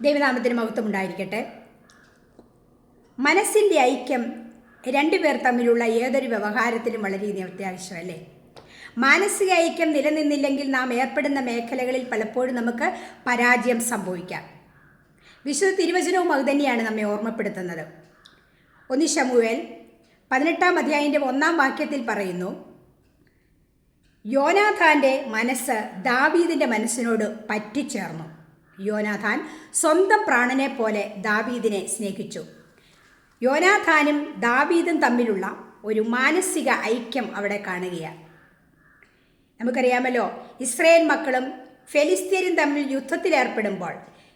ദൈവനാമത്തിന് മഹത്വം ഉണ്ടായിരിക്കട്ടെ മനസ്സിന്റെ ഐക്യം രണ്ടുപേർ തമ്മിലുള്ള ഏതൊരു വ്യവഹാരത്തിലും വളരെയധികം അത്യാവശ്യമല്ലേ മാനസിക ഐക്യം നിലനിന്നില്ലെങ്കിൽ നാം ഏർപ്പെടുന്ന മേഖലകളിൽ പലപ്പോഴും നമുക്ക് പരാജയം സംഭവിക്കാം. വിശുദ്ധ തിരുവചനവും അത് തന്നെയാണ് നമ്മെ ഓർമ്മപ്പെടുത്തുന്നത്. ഒന്ന് ശമുവേൽ പതിനെട്ടാം അധ്യായന്റെ ഒന്നാം വാക്യത്തിൽ പറയുന്നു യോനാഥാന്റെ മനസ്സ് ദാവീദിന്റെ മനസ്സിനോട് പറ്റിച്ചേർന്നു. യോനാഥാൻ സ്വന്തം പ്രാണനെ പോലെ ദാവീദിനെ സ്നേഹിച്ചു. യോനാഥാനും ദാവീദും തമ്മിലുള്ള ഒരു മാനസിക ഐക്യം അവിടെ കാണുകയാണ് നമുക്കറിയാമല്ലോ ഇസ്രയേൽ മക്കളും ഫെലിസ്തീനും തമ്മിൽ യുദ്ധത്തിലേർപ്പെടുമ്പോൾ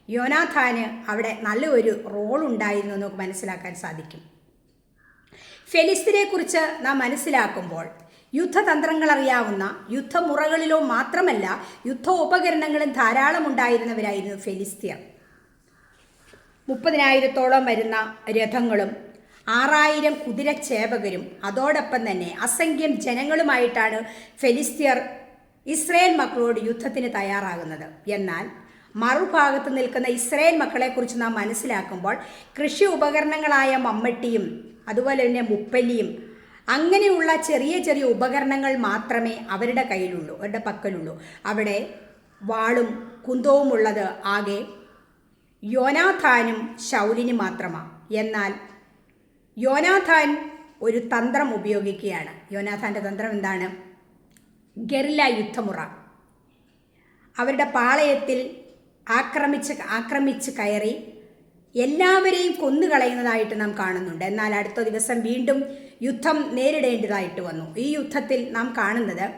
യോനാഥാന് അവിടെ നല്ലൊരു റോൾ ഉണ്ടായിരുന്നു എന്ന് നമുക്ക് മനസ്സിലാക്കാൻ സാധിക്കും. ഫെലിസ്തീനെ കുറിച്ച് നാം മനസ്സിലാക്കുമ്പോൾ യുദ്ധതന്ത്രങ്ങൾ അറിയാവുന്ന യുദ്ധമുറകളിലോ മാത്രമല്ല യുദ്ധ ഉപകരണങ്ങളും ധാരാളം ഉണ്ടായിരുന്നവരായിരുന്നു ഫെലിസ്തീർ മുപ്പതിനായിരത്തോളം വരുന്ന രഥങ്ങളും ആറായിരം കുതിരച്ചേവകരും അതോടൊപ്പം തന്നെ അസംഖ്യം ജനങ്ങളുമായിട്ടാണ് ഫെലിസ്തീർ ഇസ്രയേൽ മക്കളോട് യുദ്ധത്തിന് തയ്യാറാകുന്നത്. എന്നാൽ മറുഭാഗത്ത് നിൽക്കുന്ന ഇസ്രയേൽ മക്കളെക്കുറിച്ച് നാം മനസ്സിലാക്കുമ്പോൾ കൃഷി ഉപകരണങ്ങളായ മമ്മട്ടിയും അതുപോലെ തന്നെ മുപ്പല്ലിയും അങ്ങനെയുള്ള ചെറിയ ചെറിയ ഉപകരണങ്ങൾ മാത്രമേ അവരുടെ കയ്യിലുള്ളൂ അവരുടെ പക്കലുള്ളൂ. അവിടെ വാളും കുന്തവുമുള്ളത് ആകെ യോനാഥാനും ശൗലിനും മാത്രമാണ് എന്നാൽ യോനാഥാൻ ഒരു തന്ത്രം ഉപയോഗിക്കുകയാണ്. യോനാഥാന്റെ തന്ത്രം എന്താണ്? ഗറില്ല യുദ്ധമുറ. അവരുടെ പാളയത്തിൽ ആക്രമിച്ച് ആക്രമിച്ച് കയറി എല്ലാവരെയും കൊന്നുകളയുന്നതായിട്ട് നാം കാണുന്നുണ്ട്. എന്നാൽ അടുത്ത ദിവസം വീണ്ടും യുദ്ധം നേരിടേണ്ടതായിട്ട് വന്നു. ഈ യുദ്ധത്തിൽ നാം കാണുന്നത്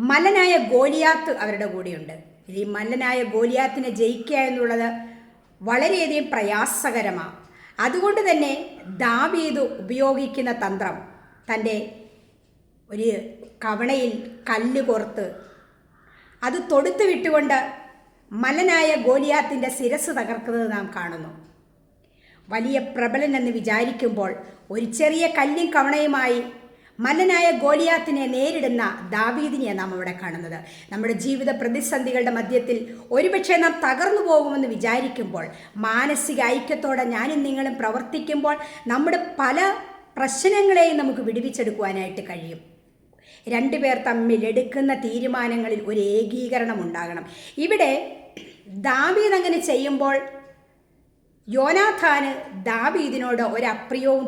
മലനായ ഗോലിയാത്ത് അവരുടെ കൂടെയുണ്ട്. ഈ മലനായ ഗോലിയാത്തിനെ ജയിക്കുക എന്നുള്ളത് വളരെയധികം പ്രയാസകരമാണ് അതുകൊണ്ട് തന്നെ ദാവീദ് ഉപയോഗിക്കുന്ന തന്ത്രം തന്റെ ഒരു കവണയിൽ കല്ല് കോർത്ത് അത് തൊടുത്ത് വിട്ടുകൊണ്ട് മലനായ ഗോലിയാത്തിന്റെ ശിരസ് തകർക്കുന്നത് നാം കാണുന്നു. വലിയ പ്രബലൻ എന്ന് വിചാരിക്കുമ്പോൾ ഒരു ചെറിയ കല്ലും കവണയുമായി മല്ലനായ ഗോലിയാത്തിനെ നേരിടുന്ന ദാവീദിനെ നാം അവിടെ കാണുന്നത്. നമ്മുടെ ജീവിത പ്രതിസന്ധികളുടെ മധ്യത്തിൽ ഒരുപക്ഷെ നാം തകർന്നു പോകുമെന്ന് വിചാരിക്കുമ്പോൾ മാനസിക ഐക്യത്തോടെ ഞാനും നിങ്ങളും പ്രവർത്തിക്കുമ്പോൾ നമ്മുടെ പല പ്രശ്നങ്ങളെയും നമുക്ക് വിടുവിച്ചെടുക്കുവാനായിട്ട് കഴിയും. രണ്ടുപേർ തമ്മിൽ എടുക്കുന്ന തീരുമാനങ്ങളിൽ ഒരു ഏകീകരണം ഉണ്ടാകണം. ഇവിടെ ദാവീദ് അങ്ങനെ ചെയ്യുമ്പോൾ യോനാഥാന് ദാവീദിനോട് ഒരു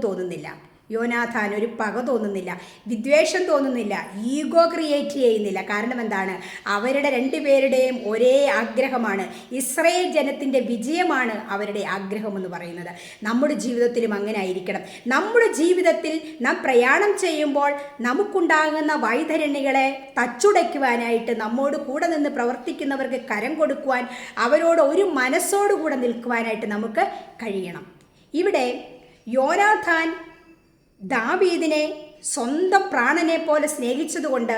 തോന്നുന്നില്ല. യോനാഥാൻ ഒരു പക തോന്നുന്നില്ല വിദ്വേഷം തോന്നുന്നില്ല ഈഗോ ക്രിയേറ്റ് ചെയ്യുന്നില്ല. കാരണം എന്താണ്? അവരുടെ രണ്ടുപേരുടെയും ഒരേ ആഗ്രഹമാണ്. ഇസ്രയേൽ ജനത്തിന്റെ വിജയമാണ് അവരുടെ ആഗ്രഹം എന്ന് പറയുന്നത്. നമ്മുടെ ജീവിതത്തിലും അങ്ങനെ ആയിരിക്കണം നമ്മുടെ ജീവിതത്തിൽ നാം പ്രയാണം ചെയ്യുമ്പോൾ നമുക്കുണ്ടാകുന്ന വൈതരണികളെ തച്ചുടയ്ക്കുവാനായിട്ട് നമ്മോട് കൂടെ നിന്ന് പ്രവർത്തിക്കുന്നവർക്ക് കരം കൊടുക്കുവാൻ അവരോട് ഒരു മനസ്സോടുകൂടെ നിൽക്കുവാനായിട്ട് നമുക്ക് കഴിയണം. ഇവിടെ യോനാഥാൻ ദാവീദിനെ സ്വന്തം പ്രാണനെ പോലെ സ്നേഹിച്ചതുകൊണ്ട്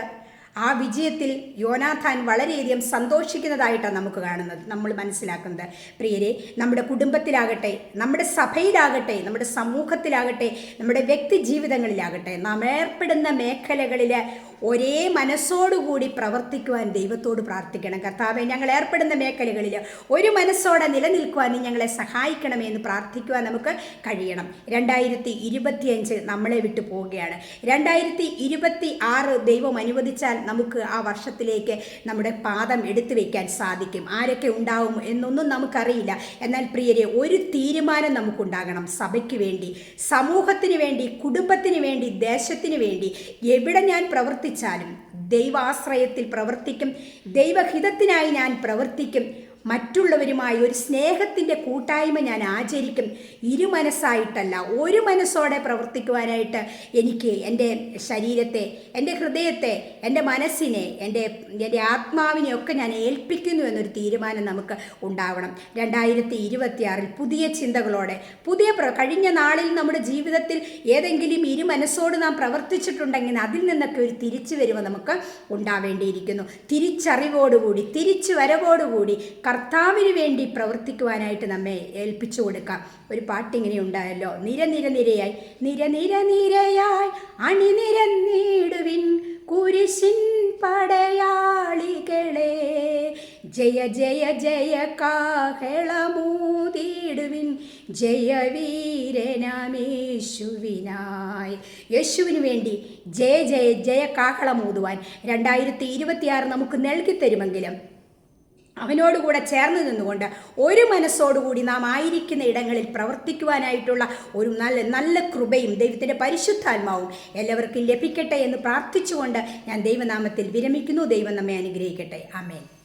ആ വിജയത്തിൽ യോനാഥാൻ വളരെയധികം സന്തോഷിക്കുന്നതായിട്ടാണ് നമുക്ക് കാണുന്നത് നമ്മൾ മനസ്സിലാക്കുന്നത്. പ്രിയരെ നമ്മുടെ കുടുംബത്തിലാകട്ടെ നമ്മുടെ സഭയിലാകട്ടെ നമ്മുടെ സമൂഹത്തിലാകട്ടെ നമ്മുടെ വ്യക്തി ജീവിതങ്ങളിലാകട്ടെ നാം ഏർപ്പെടുന്ന മേഖലകളിൽ ഒരേ മനസ്സോടുകൂടി പ്രവർത്തിക്കുവാൻ ദൈവത്തോട് പ്രാർത്ഥിക്കണം. കർത്താവെ ഞങ്ങൾ ഏർപ്പെടുന്ന മേഖലകളിൽ ഒരു മനസ്സോടെ നിലനിൽക്കുവാൻ ഞങ്ങളെ സഹായിക്കണമേ എന്ന് പ്രാർത്ഥിക്കുവാൻ നമുക്ക് കഴിയണം. രണ്ടായിരത്തി ഇരുപത്തിയഞ്ച് നമ്മളെ വിട്ടു പോവുകയാണ്. രണ്ടായിരത്തി ഇരുപത്തി ആറ് ദൈവം അനുവദിച്ചാൽ നമുക്ക് ആ വർഷത്തിലേക്ക് നമ്മുടെ പാദം എടുത്തു വയ്ക്കാൻ സാധിക്കും. ആരൊക്കെ ഉണ്ടാവും എന്നൊന്നും നമുക്കറിയില്ല. എന്നാൽ പ്രിയരെ ഒരു തീരുമാനം നമുക്കുണ്ടാകണം. സഭയ്ക്ക് വേണ്ടി സമൂഹത്തിന് വേണ്ടി കുടുംബത്തിന് വേണ്ടി ദേശത്തിന് വേണ്ടി എവിടെ ഞാൻ പ്രവർത്തിച്ചാലും ദൈവാശ്രയത്തിൽ പ്രവർത്തിക്കും. ദൈവഹിതത്തിനായി ഞാൻ പ്രവർത്തിക്കും. മറ്റുള്ളവരുമായി ഒരു സ്നേഹത്തിന്റെ കൂട്ടായ്മ ഞാൻ ആചരിക്കും. ഇരുമനസ്സായിട്ടല്ല ഒരു മനസ്സോടെ പ്രവർത്തിക്കുവാനായിട്ട് എനിക്ക് എന്റെ ശരീരത്തെ എന്റെ ഹൃദയത്തെ എന്റെ മനസ്സിനെ എന്റെ എന്റെ ആത്മാവിനെ ഒക്കെ ഞാൻ ഏൽപ്പിക്കുന്നു എന്നൊരു തീരുമാനം നമുക്ക് ഉണ്ടാവണം. രണ്ടായിരത്തി ഇരുപത്തിയാറിൽ പുതിയ ചിന്തകളോടെ പുതിയ കഴിഞ്ഞ നാളിൽ നമ്മുടെ ജീവിതത്തിൽ ഏതെങ്കിലും ഇരുമനസ്സോട് നാം പ്രവർത്തിച്ചിട്ടുണ്ടെങ്കിൽ അതിൽ നിന്നൊക്കെ ഒരു തിരിച്ചു വരുവ് നമുക്ക് ഉണ്ടാവേണ്ടിയിരിക്കുന്നു. തിരിച്ചറിവോടുകൂടി തിരിച്ചു വരവോടുകൂടി കർത്താവിന് വേണ്ടി പ്രവർത്തിക്കുവാനായിട്ട് നമ്മെ ഏൽപ്പിച്ചു കൊടുക്കാം. ഒരു പാട്ടിങ്ങനെ ഉണ്ടായല്ലോ. നിര നിര നിരയായി. നിര നിര നിരയായി. അണിനിരന്നിടുവിൻ കുരിശിൻ പടയാളികളെ. ജയ ജയ ജയ കാഹളമൂതിടുവിൻ ജയവീരനാമേശുവിനായി. യേശുവിന് വേണ്ടി ജയ ജയ ജയ കാഹളമൂതുവാൻ രണ്ടായിരത്തി ഇരുപത്തിയാറ് നമുക്ക് നൽകി തരുമെങ്കിലും അവനോടുകൂടെ ചേർന്ന് നിന്നുകൊണ്ട് ഒരു മനസ്സോടുകൂടി നാം ആയിരിക്കുന്ന ഇടങ്ങളിൽ പ്രവർത്തിക്കുവാനായിട്ടുള്ള ഒരു നല്ല നല്ല കൃപയും ദൈവത്തിന്റെ പരിശുദ്ധാത്മാവും എല്ലാവർക്കും ലഭിക്കട്ടെ എന്ന് പ്രാർത്ഥിച്ചുകൊണ്ട് ഞാൻ ദൈവനാമത്തിൽ വിരമിക്കുന്നു. ദൈവം നമ്മെ അനുഗ്രഹിക്കട്ടെ. ആമേൻ.